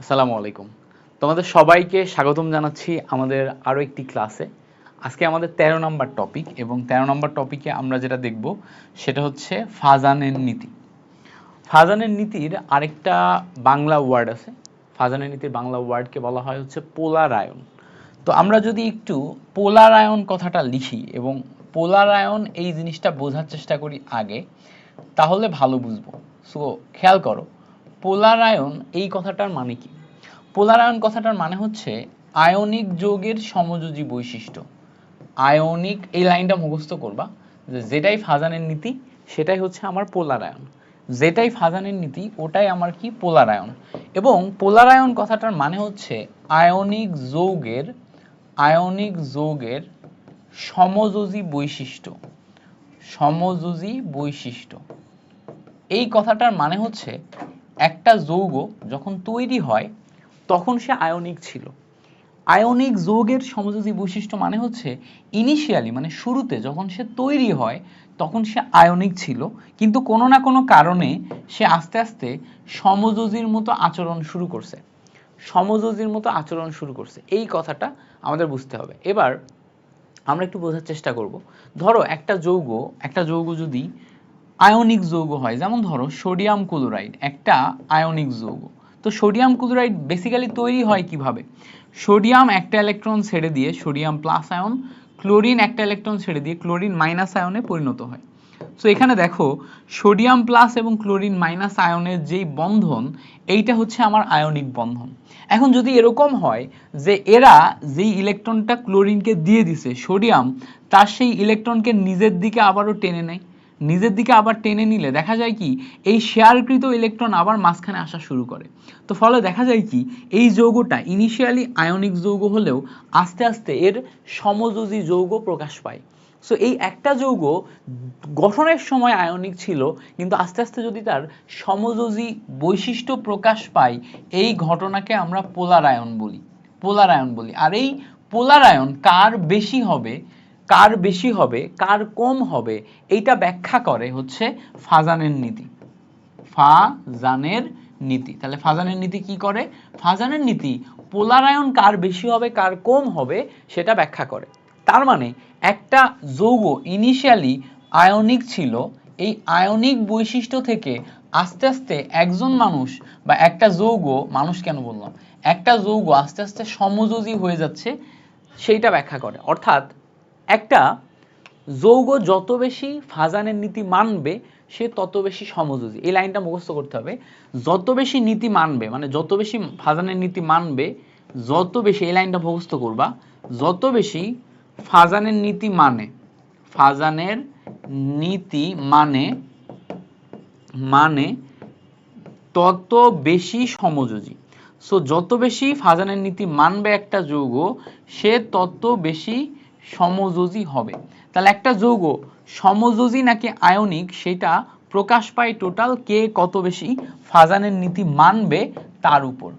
আসসালামু আলাইকুম। তোমাদের সবাইকে স্বাগতম জানাচ্ছি আমাদের আরও একটি ক্লাসে। আজকে আমাদের ১৩ নম্বর টপিক এবং ১৩ নম্বর টপিকে আমরা যেটা দেখব সেটা হচ্ছে ফাজানের নীতি। ফাজানের নীতির আরেকটা বাংলা ওয়ার্ড আছে। ফাজানের নীতির বাংলা ওয়ার্ডকে বলা হয় হচ্ছে পোলারায়ন। তো আমরা যদি একটু পোলারায়ন কথাটা লিখি এবং পোলারায়ন এই জিনিসটা বোঝার চেষ্টা করি আগে, তাহলে ভালো বুঝব। সো খেয়াল করো পোলারায়ন এই কথাটার মানে কি? পোলারায়ন কথাটার মানে হচ্ছে আয়নিক যৌগের সমযোজী বৈশিষ্ট্য। আয়নিক এই লাইনটা মুখস্থ করবা যে যেটাই ফাজানের নীতি, সেটাই হচ্ছে আমার পোলারায়ন যেটাই ফাজানের নীতি, ওটাই আমার কি? পোলারায়ন এবং পোলারায়ন কথাটার মানে হচ্ছে আয়নিক যৌগের আয়নিক যৌগের সমযোজী বৈশিষ্ট্য। সমযোজী বৈশিষ্ট্য। এই কথাটার মানে হচ্ছে একটা যৌগ যখন তৈরি হয়, তখন সে আয়নিক ছিল। আয়নিক যৌগের সমযোজী বৈশিষ্ট্য মানে হচ্ছে ইনিশিয়ালি মানে শুরুতে যখন সে তৈরি হয়, তখন সে আয়নিক ছিল। কিন্তু কোনো না কোনো কারণে সে আস্তে আস্তে সমযোজীর মতো আচরণ শুরু করছে। সমযোজীর মতো আচরণ শুরু করছে। এই কথাটা আমাদের বুঝতে হবে। এবার আমরা একটু বোঝার চেষ্টা করব। ধরো একটা যৌগ একটা যৌগ যদি আয়নিক যৌগ হয়। যেমন ধরো, সোডিয়াম ক্লোরাইড, একটা আয়নিক যৌগ। তো সোডিয়াম ক্লোরাইড বেসিক্যালি তৈরি হয় কীভাবে? সোডিয়াম একটা ইলেকট্রন ছেড়ে দিয়ে, সোডিয়াম প্লাস আয়ন ক্লোরিন একটা ইলেকট্রন ছেড়ে দিয়ে ক্লোরিন মাইনাস আয়নে পরিণত হয়। সো এখানে দেখো, সোডিয়াম প্লাস এবং ক্লোরিন মাইনাস আয়নের যেই বন্ধন, এইটা হচ্ছে আমার আয়নিক বন্ধন। এখন যদি এরকম হয় যে এরা যেই ইলেকট্রনটা ক্লোরিনকে দিয়ে দিছে, সোডিয়াম, তার সেই ইলেকট্রনকে নিজের দিকে আবারও টেনে নেয়। নিজের দিকে আবার টেনে নিলে দেখা যায় কি, এই শেয়ারকৃত ইলেকট্রন আবার মাঝখানে আসা শুরু করে। তো ফলে দেখা যায় কি, এই যৌগটা ইনিশিয়ালি আয়নিক যৌগ হলেও আস্তে আস্তে এর সমযোজী যৌগ প্রকাশ পায়। সো এই একটা যৌগ গঠনের সময় আয়নিক ছিল, কিন্তু আস্তে আস্তে যদি তার সমযোজী বৈশিষ্ট্য প্রকাশ পায়, এই ঘটনাকে আমরা পোলারায়ন বলি। পোলারায়ন বলি। আর এই পোলারায়ন কার বেশি হবে কার বেশি হবে, কার কম হবে, এইটা ব্যাখ্যা করে হচ্ছে ফাজানের নীতি। ফাজানের নীতি। তাহলে ফাজানের নীতি কি করে? ফাজানের নীতি, পোলারায়ন কার বেশি হবে, কার কম হবে, সেটা ব্যাখ্যা করে। তার মানে একটা যৌগ ইনিশিয়ালি আয়নিক ছিল, এই আয়নিক বৈশিষ্ট্য থেকে আস্তে আস্তে একজন মানুষ বা একটা যৌগ, মানুষ কেন বললাম? একটা যৌগ আস্তে আস্তে সমযোজী হয়ে যাচ্ছে, সেইটা ব্যাখ্যা করে। অর্থাৎ একটা, যৌগ যত বেশি ফাজানের নীতি মানবে, সে তত বেশি সমযোজী। এই লাইনটা মুখস্থ করতে হবে। যত বেশি নীতি মানবে মানে যত বেশি ফাজানের নীতি মানবে, যত বেশি, এই লাইনটা মুখস্থ করবা, যত বেশি ফাজানের নীতি মানে ফাজানের নীতি মানে মানে তত বেশি সমযোজী। সো যত বেশি ফাজানের নীতি মানবে একটা যৌগ, সে তত বেশি সমযোজী হবে। তাহলে একটা যৌগ, সমযোজী নাকি আয়নিক, সেটা প্রকাশ পায় টোটাল কে কত বেশি, ফাজানের নীতি মানবে তার উপর।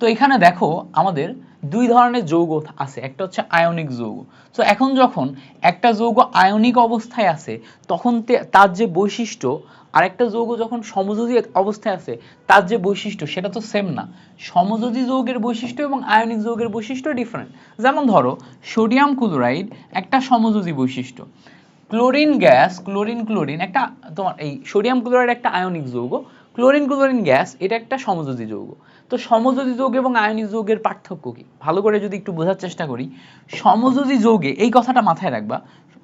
তো এখানে দেখো আমাদের দুই ধরনের যৌগ আছে, একটা হচ্ছে আয়নিক যৌগ। তো এখন যখন একটা যৌগ আয়নিক অবস্থায় আছে, তখন তার যে বৈশিষ্ট্য, আরেকটা যৌগ যখন সমযোজী অবস্থায় আছে, তার যে বৈশিষ্ট্য, সেটা তো সেম না। সমযোজী যৌগের বৈশিষ্ট্য এবং আয়নিক যৌগের বৈশিষ্ট্য ডিফারেন্ট যেমন ধরো সোডিয়াম ক্লোরাইড একটা সমযোজী বৈশিষ্ট্য। ক্লোরিন গ্যাস ক্লোরিন ক্লোরিন একটা তোমার এই সোডিয়াম ক্লোরাইড একটা আয়নিক যৌগ ক্লোরিন ক্লোরিন গ্যাস এটা একটা সমযোজী যৌগ। তো সমযোজী যৌগ এবং আয়নিক যৌগের পার্থক্য কি? ভালো করে যদি একটু বোঝার চেষ্টা করি, সমযোজী যৌগে, এই কথাটা মাথায় রাখবা,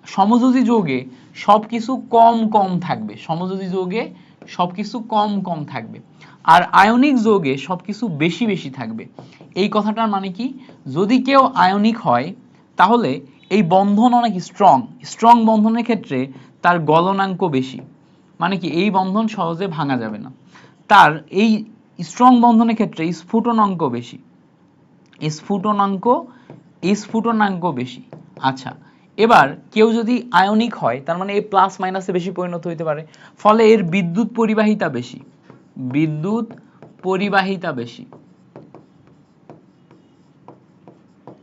সমযোজী যৌগে সব কিছু কম কম থাকবে, সমযোজী যৌগে সব কিছু কম কম থাকবে, আর আয়নিক যৌগে সব কিছু বেশি বেশি থাকবে। এই কথাটার মানে কি? যদি কেউ আয়নিক হয়, তাহলে এই বন্ধন অনেক স্ট্রং স্ট্রং বন্ধনের ক্ষেত্রে তার গলনাঙ্ক বেশি। মানে কি এই বন্ধন সহজে ভাঙা যাবে না। তার এই স্ট্রং বন্ধনের ক্ষেত্রে স্ফুটনাঙ্ক বেশি। স্ফুটনাঙ্ক স্ফুটনাঙ্ক বেশি। আচ্ছা এবার কেউ যদি আয়নিক হয়, তার মানে এই প্লাস মাইনাসে বেশি পরিণত হইতে পারে। ফলে এর বিদ্যুৎ পরিবাহিতা বেশি। বিদ্যুৎ পরিবাহিতা বেশি।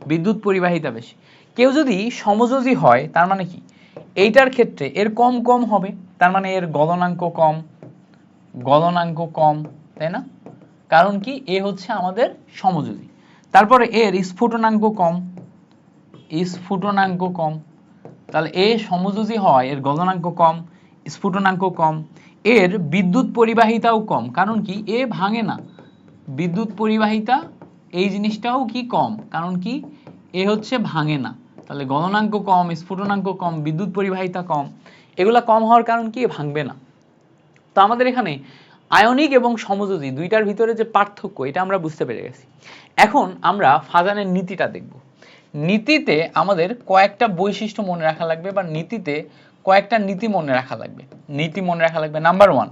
বিদ্যুৎ পরিবাহিতা বেশি। কেউ যদি সমযোজী হয়, তার মানে কি? এইটার ক্ষেত্রে এর কম কম হবে। তার মানে এর গলনাঙ্ক কম গলনাঙ্ক কম, তাই না? কারণ কি? এ হচ্ছে আমাদের সমযোজী। তারপরে এর স্ফুটনাঙ্ক কম স্ফুটনাঙ্ক কম। তাহলে এ সমযোজী হয়, এর গলনাঙ্ক কম, স্ফুটনাঙ্ক কম। এর বিদ্যুৎ পরিবাহিতাও কম। কারণ কি? এ ভাঙে না। বিদ্যুৎ পরিবাহিতা, এই জিনিসটাও কি কম? কারণ কি? এ হচ্ছে ভাঙে না। তাহলে গলনাঙ্ক কম, স্ফুটনাঙ্ক কম, বিদ্যুৎ পরিবাহিতা কম। এগুলা কম হওয়ার কারণ কি? ভাঙবে না। তো আমাদের এখানে আয়নিক এবং সমযোজী দুইটার ভিতরে যে পার্থক্য, এটা আমরা বুঝতে পেরে গেছি। এখন আমরা ফাজানের নীতিটা দেখব। নীতিতে আমাদের কয়েকটা বৈশিষ্ট্য মনে রাখা লাগবে বা নীতিতে কয়েকটা নীতি মনে রাখা লাগবে। নীতি মনে রাখা লাগবে নাম্বার ওয়ান।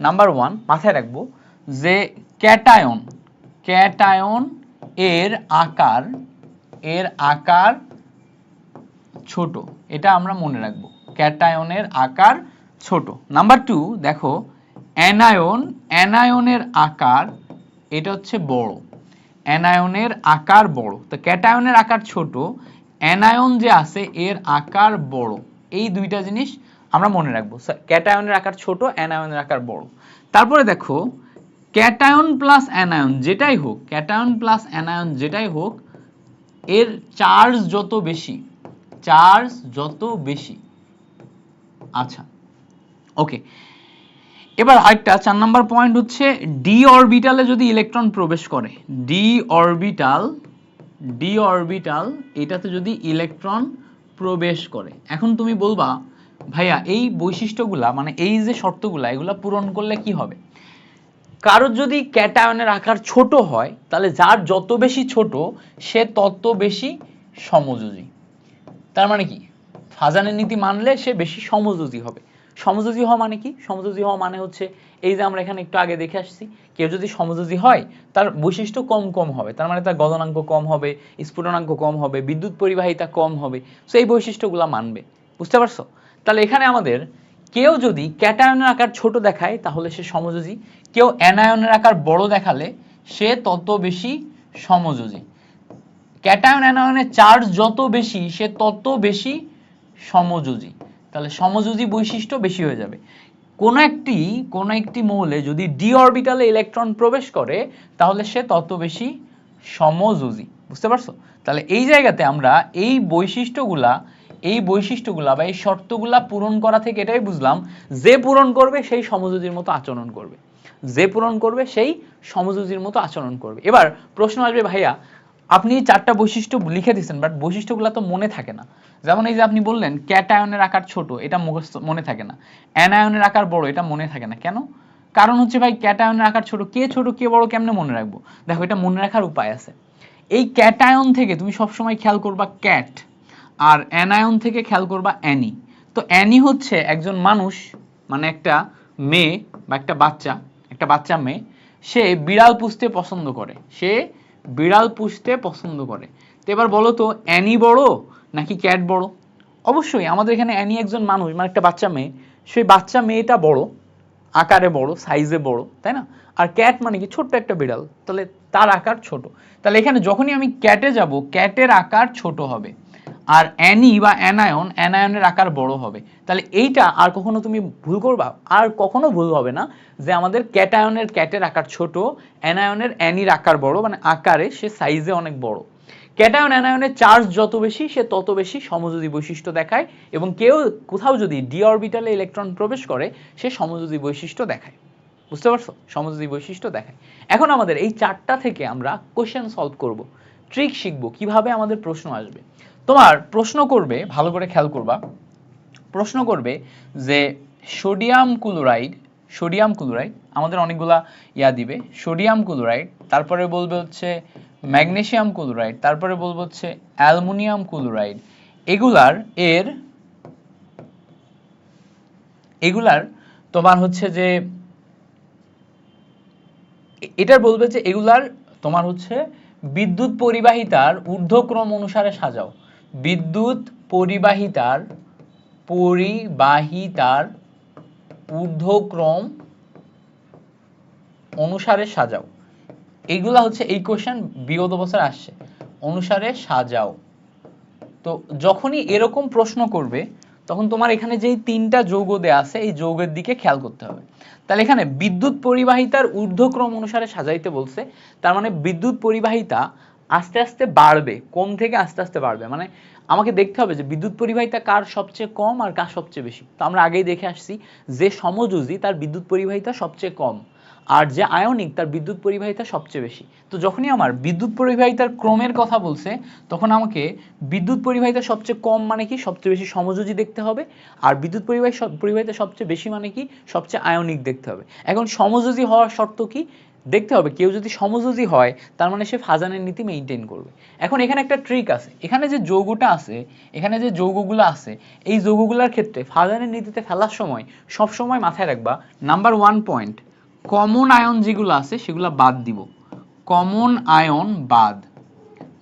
নাম্বার ওয়ান, মাথায় রাখব যে ক্যাটায়ন ক্যাটায়ন এর আকার এর আকার ছোট, এটা আমরা মনে রাখব। ক্যাটায়নের আকার ছোট। নাম্বার টু দেখো, অ্যানায়ন, অ্যানায়নের আকার, এটা হচ্ছে বড়। অ্যানায়নের আকার বড়। তো ক্যাটায়নের আকার ছোট, অ্যানায়ন যে আছে, এর আকার বড়। এই দুইটা জিনিস আমরা মনে রাখব। ক্যাটায়নের আকার ছোট, অ্যানায়নের আকার বড়। তারপরে দেখো, ক্যাটায়ন প্লাস অ্যানায়ন যেটাই হোক, ক্যাটায়ন প্লাস অ্যানায়ন যেটাই হোক, এর চার্জ যত বেশি চার্জ যত বেশি আচ্ছা ওকে এবার আরেকটা, চার নাম্বার পয়েন্ট হচ্ছে ডি অরবিটালে যদি ইলেকট্রন প্রবেশ করে ডি অরবিটাল ডি অরবিটাল এটাতে যদি ইলেকট্রন প্রবেশ করে, এখন তুমি বলবা, ভাইয়া, এই বৈশিষ্ট্যগুলা মানে এই যে শর্তগুলা, এগুলা পূরণ করলে কি হবে? কারোর যদি ক্যাটায়নের আকার ছোট হয়, তাহলে যার যত বেশি ছোট, সে তত বেশি সমযোজী। তার মানে কি? ফাজানের নীতি মানলে সে বেশি সমযোজী হবে। সমযোজী হওয়া মানে কি? সমযোজী হওয়া মানে হচ্ছে, এই যে আমরা এখানে একটু আগে দেখে আসছি, কেউ যদি সমযোজী হয়, তার বৈশিষ্ট্য কম কম হবে। তার মানে তার গলনাঙ্ক কম হবে, স্ফুটনাঙ্ক কম হবে, বিদ্যুৎ পরিবাহিতা কম হবে। সো এই বৈশিষ্ট্যগুলো মানবে। বুঝতে পারছ? তাহলে এখানে আমাদের কেউ যদি ক্যাটায়নের আকার ছোট দেখায়, তাহলে সে সমযোজী। কেউ অ্যানায়নের আকার বড় দেখালে, সে তত বেশি সমযোজী। ক্যাটায়ন অ্যানায়নের চার্জ যত বেশি, সে তত বেশি সমযোজী। তাহলে সমযোজী বৈশিষ্ট্য বেশি হয়ে যাবে। কোন একটি কোন একটি মৌলে যদি ডি অরবিটালে ইলেকট্রন প্রবেশ করে, তাহলে সে তত বেশি সমযোজী। বুঝতে পারছ? তাহলে এই জায়গাতে আমরা এই বৈশিষ্ট্যগুলা এই বৈশিষ্ট্যগুলা বা এই শর্তগুলা পূরণ করা থেকে এটাই বুঝলাম, যে পূরণ করবে সেই সমযোজীর মতো আচরণ করবে। যে পূরণ করবে সেই সমযোজীর মতো আচরণ করবে। এবার প্রশ্ন আসবে, ভাইয়া আপনি চারটা বৈশিষ্ট্য লিখে দিচ্ছেন বাট বৈশিষ্ট্যগুলো তো মনে থাকে না। যেমন এই যে আপনি বললেন ক্যাটায়নের আকার ছোট, এটা মুখস্থ, মনে থাকে না। অ্যানায়নের আকার বড়, এটা মনে থাকে না। কেন? কারণ হচ্ছে ভাই ক্যাটায়নের আকার ছোট, কে ছোট, কে বড়, কেমনে মনে রাখব? দেখো, এটা মনে রাখার উপায় আছে। এই ক্যাটায়ন থেকে তুমি সবসময় খেয়াল করবা ক্যাট আর অ্যানায়ন থেকে খেয়াল করবা অ্যানি তো অ্যানি হচ্ছে একজন মানুষ মানে একটা মেয়ে বা একটা বাচ্চা একটা বাচ্চা মেয়ে, সে বিড়াল পুষতে পছন্দ করে। সে বিড়াল পুষতে পছন্দ করে। তো এবার বলো তো, অ্যানি বড় নাকি ক্যাট বড়? অবশ্যই, আমাদের এখানে অ্যানি একজন মানুষ মানে একটা বাচ্চা মেয়ে। সেই বাচ্চা মেয়েটা বড়, আকারে বড় সাইজে বড়, তাই না? আর ক্যাট মানে কি? ছোট্ট একটা বিড়াল, তাহলে তার আকার ছোট। তাহলে এখানে যখনই আমি ক্যাটে যাব, ক্যাটের আকার ছোট হবে। আর অ্যানি বা অ্যানায়ন অ্যানায়নের আকার বড় হবে। তাহলে এইটা আর কখনো তুমি ভুল করবা? আর কখনো ভুল হবে না যে আমাদের ক্যাটায়নের ক্যাটের আকার ছোট অ্যানায়নের অ্যানির আকার বড় মানে আকারে সে সাইজে অনেক বড়। ক্যাটায়ন অ্যানায়নের চার্জ যত বেশি, সে তত বেশি সমযোজী বৈশিষ্ট্য দেখায় এবং কেউ কোথাও যদি ডি অরবিটালে ইলেকট্রন প্রবেশ করে, সে সমযোজী বৈশিষ্ট্য দেখায়। বুঝতে পারছ? সমযোজী বৈশিষ্ট্য দেখায়। এখন আমাদের এই চারটা থেকে আমরা কোশ্চেন সলভ করব। ট্রিক শিখব, কীভাবে আমাদের প্রশ্ন আসবে। তোমার প্রশ্ন করবে, ভালো করে খেয়াল করবা, প্রশ্ন করবে যে সোডিয়াম ক্লোরাইড সোডিয়াম ক্লোরাইড আমাদের অনেকগুলা ইয়া দিবে সোডিয়াম ক্লোরাইড তারপরে বলবে হচ্ছে ম্যাগনেসিয়াম ক্লোরাইড তারপরে বলব হচ্ছে অ্যালুমিনিয়াম ক্লোরাইড এগুলার এর, এগুলার তোমার হচ্ছে যে এটার বলবে যে এগুলার তোমার হচ্ছে বিদ্যুৎ পরিবাহিতার ঊর্ধ্বক্রম অনুসারে সাজাও। বিদ্যুৎ পরিবাহিতার পরিবাহিতার ঊর্ধ্বক্রম অনুসারে সাজাও। এইগুলা হচ্ছে এই কোশ্চেন বিগত বছর আসছে। অনুসারে সাজাও। তো যখনই এরকম প্রশ্ন করবে তখন তোমার এখানে যেই তিনটা যৌগ দেয়া আছে, এই যৌগের দিকে খেয়াল করতে হবে। তাহলে এখানে বিদ্যুৎ পরিবাহিতার ঊর্ধ্বক্রম অনুসারে সাজাইতে বলছে, তার মানে বিদ্যুৎ পরিবাহিতা আস্তে আস্তে বাড়বে, কম থেকে আস্তে আস্তে বাড়বে। মানে আমাকে দেখতে হবে যে বিদ্যুৎ পরিবাহিতা কার সবচেয়ে কম আর কার সবচেয়ে বেশি। তো আমরা আগেই দেখে আসছি যে সমযোজী তার বিদ্যুৎ পরিবাহিতা সবচেয়ে কম। আর যে আয়নিক তার বিদ্যুৎ পরিবাহিতা সবচেয়ে বেশি। তো যখনই আমার বিদ্যুৎ পরিবাহিতার ক্রমের কথা বলছে, তখন আমাকে বিদ্যুৎ পরিবাহিতা সবচেয়ে কম মানে কি? সবচেয়ে বেশি সমযোজী দেখতে হবে। আর বিদ্যুৎ পরিবাহী পরিবাহিতা সবচেয়ে বেশি মানে কি? সবচেয়ে আয়নিক দেখতে হবে। এখন সমযোজী হওয়ার শর্ত কি? দেখতে হবে, কেউ যদি সমযোজী হয়, তার মানে সে ফাজানের নীতি মেনটেন করবে। এখন এখানে একটা ট্রিক আছে। এখানে যে যৌগটা আছে, এখানে যে যৌগগুলো আছে, এই যৌগগুলোর ক্ষেত্রে ফাজানের নীতিতে ফেলার সময় সব সময় মাথায় রাখবা number one point common ion যেগুলো আছে, সেগুলো বাদ দিব। কমন আয়ন বাদ।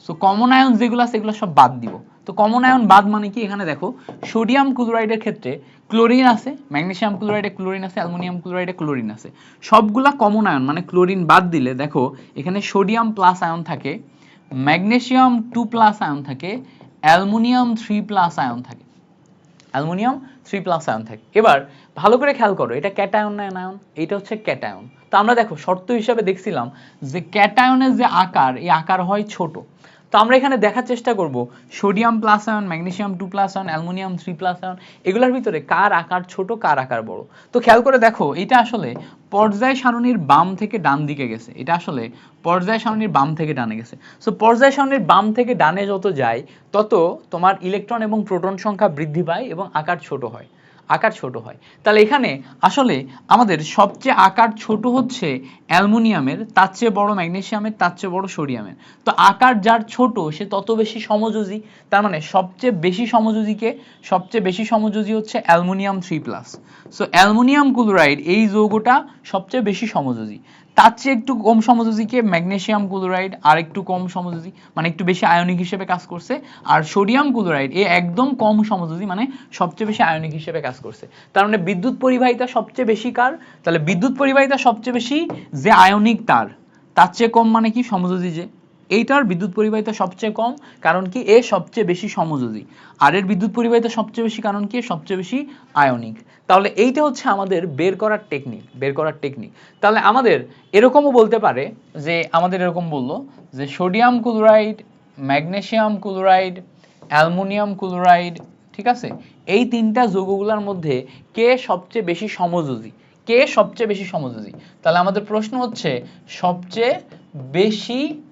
সো কমন আয়ন যেগুলো আছে সেগুলো সব বাদ দিব। তো কমন আয়ন বাদ মানে কি? এখানে দেখো সোডিয়াম ক্লোরাইডের ক্ষেত্রে ক্লোরিন আছে ম্যাগনেসিয়াম ক্লোরাইডে ক্লোরিন আছে অ্যালুমিনিয়াম ক্লোরাইডে ক্লোরিন আছে। সবগুলা কমন আয়ন মানে ক্লোরিন বাদ দিলে, দেখো, এখানে সোডিয়াম প্লাস আয়ন থাকে ম্যাগনেসিয়াম টু প্লাস আয়ন থাকে অ্যালুমিনিয়াম থ্রি প্লাস আয়ন থাকে। অ্যালুমিনিয়াম থ্রি প্লাস আয়ন থাকে। এবার ভালো করে খেয়াল করো, এটা ক্যাটায়ন না অ্যানায়ন এটা হচ্ছে ক্যাটায়ন তো আমরা দেখো, শর্ত হিসাবে দেখছিলাম যে ক্যাটায়নের যে আকার, এই আকার হয় ছোট। তো আমরা এখানে দেখার চেষ্টা করব sodium plus ion magnesium two plus ion aluminium three plus ion এগুলোর ভিতরে কার আকার ছোট, কার আকার বড়? তো খেয়াল করে দেখো, এটা আসলে পর্যায় সারণীর বাম থেকে ডান দিকে গেছে। এটা আসলে পর্যায় সারণীর বাম থেকে ডানে গেছে। সো পর্যায় সারণীর বাম থেকে ডানে যত যায়, তত তোমার ইলেকট্রন এবং প্রোটন সংখ্যা বৃদ্ধি পায় এবং আকার ছোট হয়। আকার ছোট হয়। তাহলে এখানে আসলে আমাদের সবচেয়ে আকার ছোট হচ্ছে অ্যালমোনিয়ামের, তার চেয়ে বড় ম্যাগনেশিয়ামের, তার চেয়ে বড় সোডিয়ামের। তো আকার যার ছোট, সে তত বেশি সমযোজী। তার মানে সবচেয়ে বেশি সমযোজীকে সবচেয়ে বেশি সমযোজী হচ্ছে aluminium three plus. So aluminium chloride এই যৌগটা সবচেয়ে বেশি সমযোজী। তার চেয়ে একটু কম সমযোজীকে ম্যাগনেশিয়াম ক্লোরাইড, আর একটু কম সমযোজী মানে একটু বেশি আয়নিক হিসেবে কাজ করছে। আর সোডিয়াম ক্লোরাইড, এ একদম কম সমযোজী মানে সবচেয়ে বেশি আয়নিক হিসেবে কাজ করছে। তার মানে বিদ্যুৎ পরিবাহিতা সবচেয়ে বেশি কার? তাহলে বিদ্যুৎ পরিবাহিতা সবচেয়ে বেশি যে আয়নিক তার তার চেয়ে কম মানে কি? সমযোজী যে। এইটার বিদ্যুৎ পরিবাহিতা সবচেয়ে কম, কারণ কি এ সবচেয়ে বেশি সমযোজী। আর এর বিদ্যুৎ পরিবাহিতা সবচেয়ে বেশি কারণ কি? সবচেয়ে বেশি আয়নিক। তাহলে এইটা হচ্ছে আমাদের বের করার টেকনিক বের করার টেকনিক তাহলে আমাদের এরকমও বলতে পারে যে, আমাদের এরকম বলল যে, sodium chloride, magnesium chloride, aluminium chloride, ঠিক আছে? এই তিনটা যৌগগুলোর মধ্যে কে সবচেয়ে বেশি সমযোজী? কে সবচেয়ে বেশি সমযোজী? তাহলে আমাদের প্রশ্ন হচ্ছে, সবচেয়ে বেশি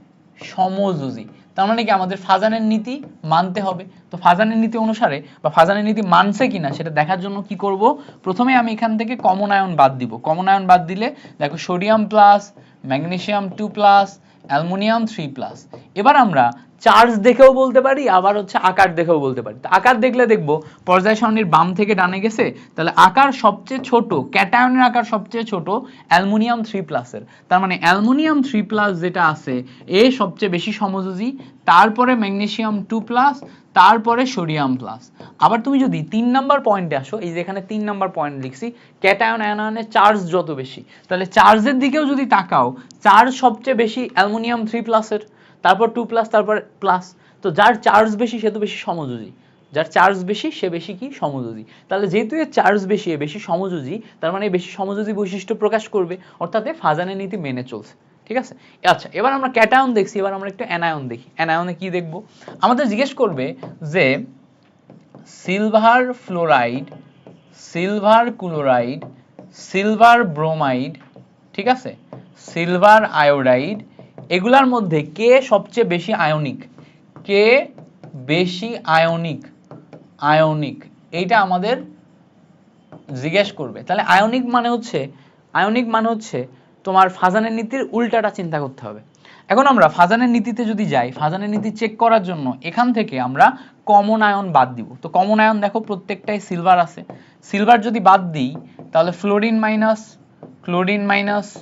সমযোজী তার মানে কি আমাদের ফাজানের নীতি মানতে হবে। তো ফাজানের নীতি অনুসারে বা ফাজানের নীতি মানছে কিনা সেটা দেখার জন্য কি করব? প্রথমে আমি এখান থেকে কমন আয়ন বাদ দিব। কমন আয়ন বাদ দিলে দেখো sodium plus, magnesium two plus, aluminium three plus. এবার আমরা চার্জ দেখেও বলতে পারি, আবার হচ্ছে আকার দেখেও বলতে পারি। তো আকার দেখলে দেখব, পর্যায় সারণীর বাম থেকে ডানে গেছে, তাহলে আকার সবচেয়ে ছোট, ক্যাটায়নের আকার সবচেয়ে ছোট অ্যালুমিনিয়াম থ্রি প্লাসের। তার মানে অ্যালুমিনিয়াম থ্রি প্লাস যেটা আছে, এ সবচেয়ে বেশি সমযোজী, তারপরে ম্যাগনেসিয়াম টু প্লাস, তারপরে সোডিয়াম প্লাস। আবার তুমি যদি তিন নাম্বার পয়েন্টে আসো, এই যে এখানে তিন নাম্বার পয়েন্ট লিখছি, ক্যাটায়ন অ্যানায়নের চার্জ যত বেশি, তাহলে চার্জের দিকেও যদি তাকাও, চার্জ সবচেয়ে বেশি অ্যালুমিনিয়াম থ্রি প্লাসের। তারপর টু প্লাস তারপর প্লাস তো যার চার্জ বেশি, সে তো বেশি সমযোজী। যার চার্জ বেশি, সে বেশি কি? সমযোজী। তাহলে যেহেতু এর চার্জ বেশি, এ বেশি সমযোজী, তার মানে বেশি সমযোজী বৈশিষ্ট্য প্রকাশ করবে, অর্থাৎ ফাজানের নীতি মেনে চলছে। ঠিক আছে? আচ্ছা এবার আমরা ক্যাটায়ন দেখছি, এবার আমরা একটু অ্যানায়ন দেখি। অ্যানায়নে কি দেখব? আমাদের জিজ্ঞেস করবে যে silver fluoride silver chloride silver bromide ঠিক আছে? সিলভার আয়োডাইড এগুলার মধ্যে কে সবচেয়ে বেশি আয়নিক? কে বেশি আয়নিক? আয়নিক। এইটা আমাদের জিজ্ঞেস করবে। তাহলে আয়নিক মানে হচ্ছে, আয়নিক মানে হচ্ছে তোমার ফাজানের নীতির উল্টাটা চিন্তা করতে হবে। এখন আমরা ফাজানের নীতিতে যদি যাই, ফাজানের নীতি চেক করার জন্য এখান থেকে আমরা কমন আয়ন বাদ দিব। তো কমন আয়ন দেখো প্রত্যেকটাই সিলভার আছে। সিলভার যদি বাদ দিই, তাহলে fluorine minus chlorine minus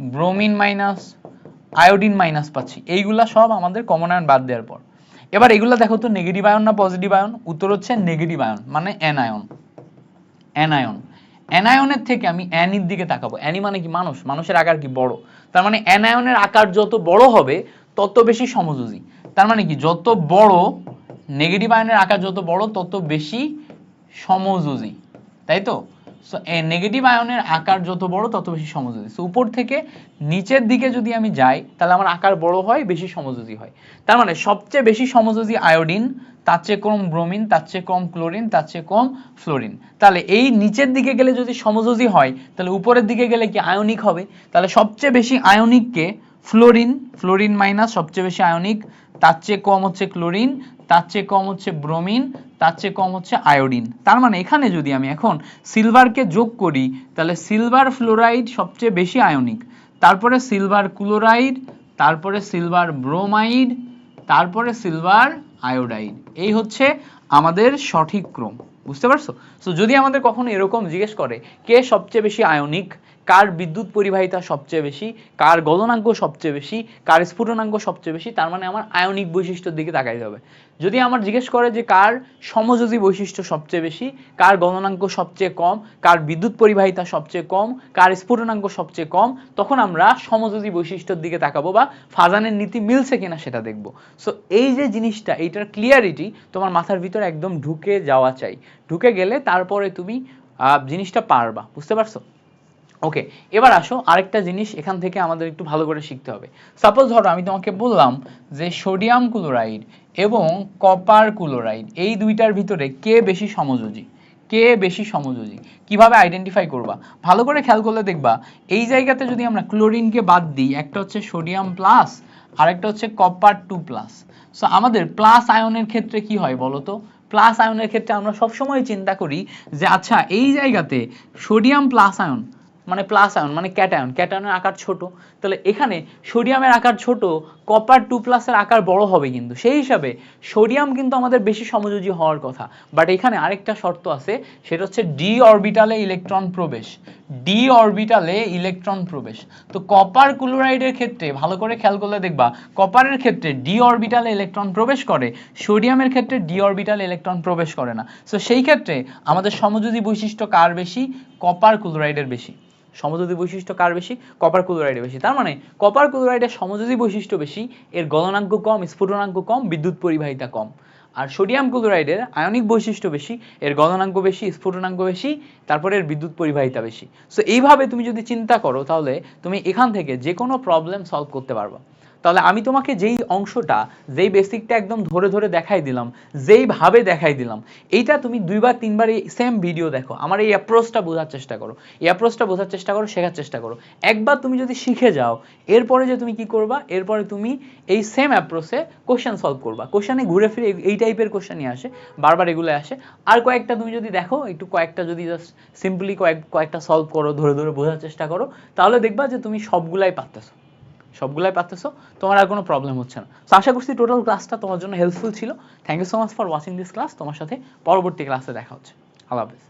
bromine minus iodine minus পাচ্ছি। এইগুলা সব আমাদের কমন আয়ন বাদ দেওয়ার পর। এবার এগুলা দেখো তো নেগেটিভ আয়ন না পজিটিভ আয়ন উত্তর হচ্ছে নেগেটিভ আয়ন মানে অ্যানায়ন অ্যানায়ন অ্যানায়নের থেকে আমি অ্যানির দিকে তাকাবো। অ্যানি মানে কি মানুষ? মানুষের আকার কি বড়? তার মানে অ্যানায়নের আকার যত বড় হবে, তত বেশি সমযোজী। তার মানে কি যত বড় নেগেটিভ আয়নের আকার যত বড়, তত বেশি সমযোজী। তাই তো? সো নেগেটিভ আয়নের আকার যত বড়, তত বেশি সমযোজী। সো উপর থেকে নিচের দিকে যদি আমি যাই, তাহলে আমার আকার বড় হয়, বেশি সমযোজী হয়। তার মানে সবচেয়ে বেশি সমযোজী আয়োডিন, তার চেয়ে কম ব্রোমিন, তার চেয়ে কম ক্লোরিন, তার চেয়ে কম ফ্লোরিন। তাহলে, এই নিচের দিকে গেলে যদি সমযোজী হয়, তাহলে উপরের দিকে গেলে কি আয়নিক হবে? তাহলে সবচেয়ে বেশি আয়নিককে ফ্লোরিন ফ্লোরিন মাইনাস সবচেয়ে বেশি আয়নিক তার চেয়ে কম হচ্ছে ক্লোরিন, তার চেয়ে কম হচ্ছে ব্রোমিন, তার চেয়ে কম হচ্ছে আয়োডিন। তার মানে এখানে যদি আমি এখন সিলভারকে যোগ করি, তাহলে সিলভার ফ্লোরাইড সবচেয়ে বেশি আয়নিক। তারপরে সিলভার ক্লোরাইড, তারপরে সিলভার ব্রোমাইড, তারপরে সিলভার আয়োডাইড। এই হচ্ছে আমাদের সঠিক ক্রম। বুঝতে পারছ? সো যদি আমাদের কখনো এরকম জিজ্ঞেস করে, কে সবচেয়ে বেশি আয়নিক কার বিদ্যুৎ পরিবাহিতা সবচেয়ে বেশি, কার গলনাঙ্ক সবচেয়ে বেশি, কার স্ফুটনাঙ্ক সবচেয়ে বেশি, তার মানে আমার আয়নিক বৈশিষ্ট্যের দিকে তাকাইতে হবে। যদি আমার জিজ্ঞেস করে যে কার সমযোজী বৈশিষ্ট্য সবচেয়ে বেশি, কার গলনাঙ্ক সবচেয়ে কম, কার বিদ্যুৎ পরিবাহিতা সবচেয়ে কম, কার স্ফুটনাঙ্ক সবচেয়ে কম, তখন আমরা সমযোজী বৈশিষ্ট্যের দিকে তাকাবো বা ফাজানের নীতি মিলছে কিনা সেটা দেখব। সো এই যে জিনিসটা, এইটার ক্লিয়ারিটি তোমার মাথার ভিতরে একদম ঢুকে যাওয়া চাই। ঢুকে গেলে তারপরে তুমি জিনিসটা পারবা, বুঝতে পারছ? ওকে এবার আসো আরেকটা জিনিস এখান থেকে আমাদের একটু ভালো করে শিখতে হবে। সাপোজ ধরো আমি তোমাকে বললাম যে সোডিয়াম ক্লোরাইড এবং কপার ক্লোরাইড এই দুইটার ভিতরে কে বেশি সমযোজী? কে বেশি সমযোজী? কীভাবে আইডেন্টিফাই করবা? ভালো করে খেয়াল করলে দেখবা, এই জায়গাতে যদি আমরা ক্লোরিনকে বাদ দিই, একটা হচ্ছে সোডিয়াম প্লাস আরেকটা হচ্ছে কপার টু প্লাস সো আমাদের প্লাস আয়নের ক্ষেত্রে কি হয় বলো তো? প্লাস আয়নের ক্ষেত্রে আমরা সবসময় চিন্তা করি যে আচ্ছা এই জায়গাতে সোডিয়াম প্লাস আয়ন মানে প্লাস আয়ন মানে ক্যাটায়ন ক্যাটায়নের আকার ছোট। তাহলে এখানে সোডিয়ামের আকার ছোট কপার টু প্লাসের আকার বড় হবে কিন্তু। সেই হিসাবে সোডিয়াম কিন্তু আমাদের বেশি সমযোজী হওয়ার কথা। বাট এখানে আরেকটা শর্ত আছে, সেটা হচ্ছে ডি অরবিটালে ইলেকট্রন প্রবেশ। ডি অরবিটালে ইলেকট্রন প্রবেশ। তো কপার ক্লোরাইডের ক্ষেত্রে, ভালো করে খেয়াল করলে দেখবা কপারের ক্ষেত্রে ডি অরবিটালে ইলেকট্রন প্রবেশ করে সোডিয়ামের ক্ষেত্রে ডি অরবিটালে ইলেকট্রন প্রবেশ করে না। সো সেই ক্ষেত্রে আমাদের সমযোজী বৈশিষ্ট্য কার বেশি? কপার ক্লোরাইডের বেশি। সমযোজী বৈশিষ্ট্য কার বেশি? কপার ক্লোরাইডের বেশি। তার মানে কপার ক্লোরাইডের সমযোজী বৈশিষ্ট্য বেশি, এর গলনাঙ্ক কম, স্ফুটনাঙ্ক কম, বিদ্যুৎ পরিবাহিতা কম। আর সোডিয়াম ক্লোরাইডের আয়নিক বৈশিষ্ট্য বেশি, এর গলনাঙ্ক বেশি, স্ফুটনাঙ্ক বেশি, তারপরে এর বিদ্যুৎ পরিবাহিতা বেশি। সো এইভাবে তুমি যদি চিন্তা করো, তাহলে তুমি এখান থেকে যে কোনো প্রবলেম সলভ করতে পারবা। তাহলে আমি তোমাকে যেই অংশটা, যেই বেসিকটা একদম ধরে ধরে দেখাই দিলাম যেইভাবে দেখাই দিলাম, এইটা তুমি দুইবার, তিনবার এই সেম ভিডিও দেখো। আমার এই অ্যাপ্রোচটা বোঝার চেষ্টা করো। এই অ্যাপ্রোচটা বোঝার চেষ্টা করো, শেখার চেষ্টা করো। একবার তুমি যদি শিখে যাও, এরপরে যে তুমি কি করবা, এরপরে তুমি এই সেম অ্যাপ্রোচে কোশ্চেন সলভ করবা। কোশ্চেনে ঘুরে ফিরে এই- টাইপের কোশ্চেনই আসে, বারবার এগুলো আসে। আর কয়েকটা তুমি যদি দেখো, একটু কয়েকটা যদি জাস্ট সিম্পলি কয়েক, কয়েকটা সলভ করো, ধরে ধরে বোঝার চেষ্টা করো, তাহলে দেখবা যে তুমি সবগুলাই পারতেছো। সবগুলাই পারতেছো, তোমার আর কোনো প্রবলেম হচ্ছে না। তো আশা করছি টোটাল ক্লাসটা তোমার জন্য হেল্পফুল ছিল। Thank you so much for watching this class তোমার সাথে পরবর্তী ক্লাসে দেখা হচ্ছে। আল্লাহ হাফেজ।